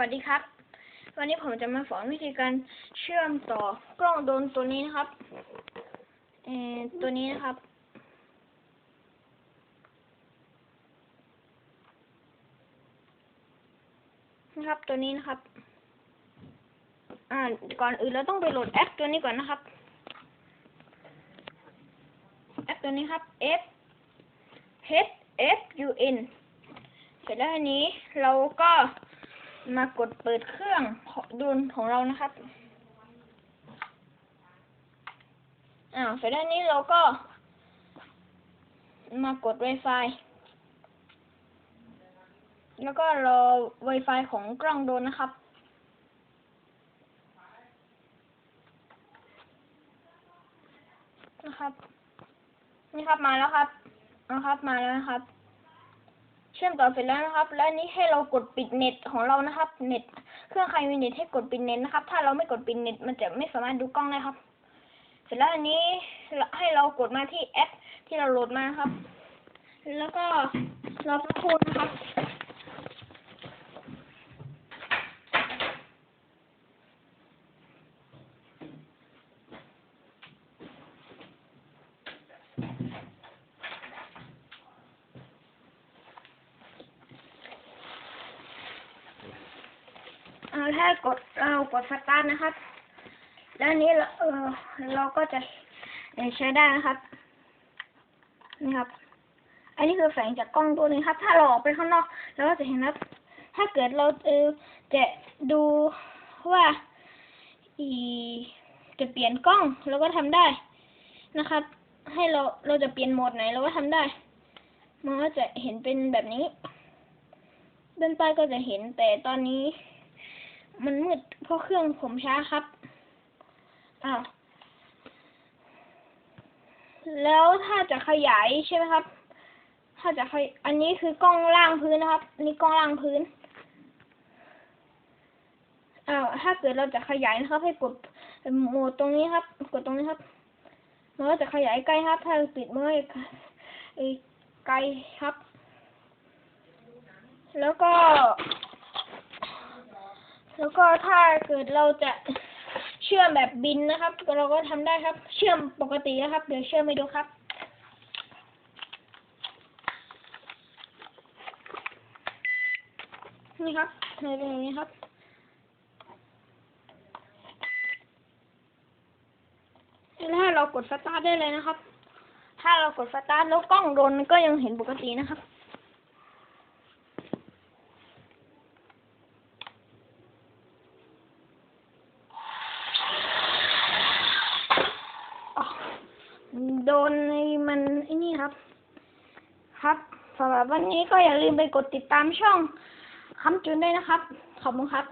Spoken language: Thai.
วัสดีครับ วันนี้ผมจะมาสอนวิธีการเชื่อมต่อกล้องโดรนตัวนี้นะครับเออตัวนี้นะครับ นะครับตัวนี้นะครับ อ่าก่อนอื่นเราต้องไปโหลดแอปตัวนี้ก่อนนะครับ แอปตัวนี้ครับ F H F U N เสร็จแล้วทีนี้เราก็ มากดเปิดเครื่องดูนของเรานะครับอ้าเสร็จแล้วนี้เราก็ มากด Wi-Fi แล้วก็รอ Wi-Fi ของกล้องโดนนะครับ นะครับ นี่ครับมาแล้วครับนะครับมาแล้วนะครับ เชื่อมต่อเสร็จแล้วนะครับ แล้วนี้ให้เรากดปิดเน็ตของเรานะครับ เน็ต เครื่องใครมีเน็ตให้กดปิดเน็ตนะครับ ถ้าเราไม่กดปิดเน็ตมันจะไม่สามารถดูกล้องได้ครับ เสร็จแล้วอันนี้ให้เรากดมาที่แอปที่เราโหลดมาครับ แล้วก็รอสักครู่นะครับ เอาถ้ากดเรากดสตาร์ทนะครับ แล้วนี้เราเออเราก็จะใช้ได้นะครับ นี่ครับ อันนี้คือแสงจากกล้องตัวนี้ครับ ถ้าเราออกไปข้างนอกเราก็จะเห็นครับ ถ้าเกิดเราเออจะดูว่าอีจะเปลี่ยนกล้องเราก็ทำได้นะครับ ให้เราเราจะเปลี่ยนโหมดไหนเราก็ทำได้ มันก็จะเห็นเป็นแบบนี้ด้านใต้ก็จะเห็นแต่ตอนนี้ มันมืดเพราะเครื่องผมช้าครับ อ้าว แล้วถ้าจะขยายใช่ไหมครับ ถ้าจะขยอันนี้คือกล้องล่างพื้นนะครับ อันนี้กล้องล่างพื้น อ้าว ถ้าเกิดเราจะขยายนะครับ ให้กดโหมดตรงนี้ครับ กดตรงนี้ครับ มันก็จะขยายใกล้ครับ ถ้าปิดมันก็จะไกลครับ แล้วก็ แล้วก็ถ้าเกิดเราจะเชื่อมแบบบินนะครับ เราก็ทำได้ครับ เชื่อมปกตินะครับ เดี๋ยวเชื่อมให้ดูครับ นี่ครับในเป็นอย่างนี้ครับแล้วถ้าเรากดสตาร์ทได้เลยนะครับ ถ้าเรากดสตาร์ทแล้วกล้องโดนก็ยังเห็นปกตินะครับ โดนในมันไอ้นี่ครับ ครับสำหรับวันนี้ก็อย่าลืมไปกดติดตามช่องคำจุนด้วยนะครับ ขอบคุณครับ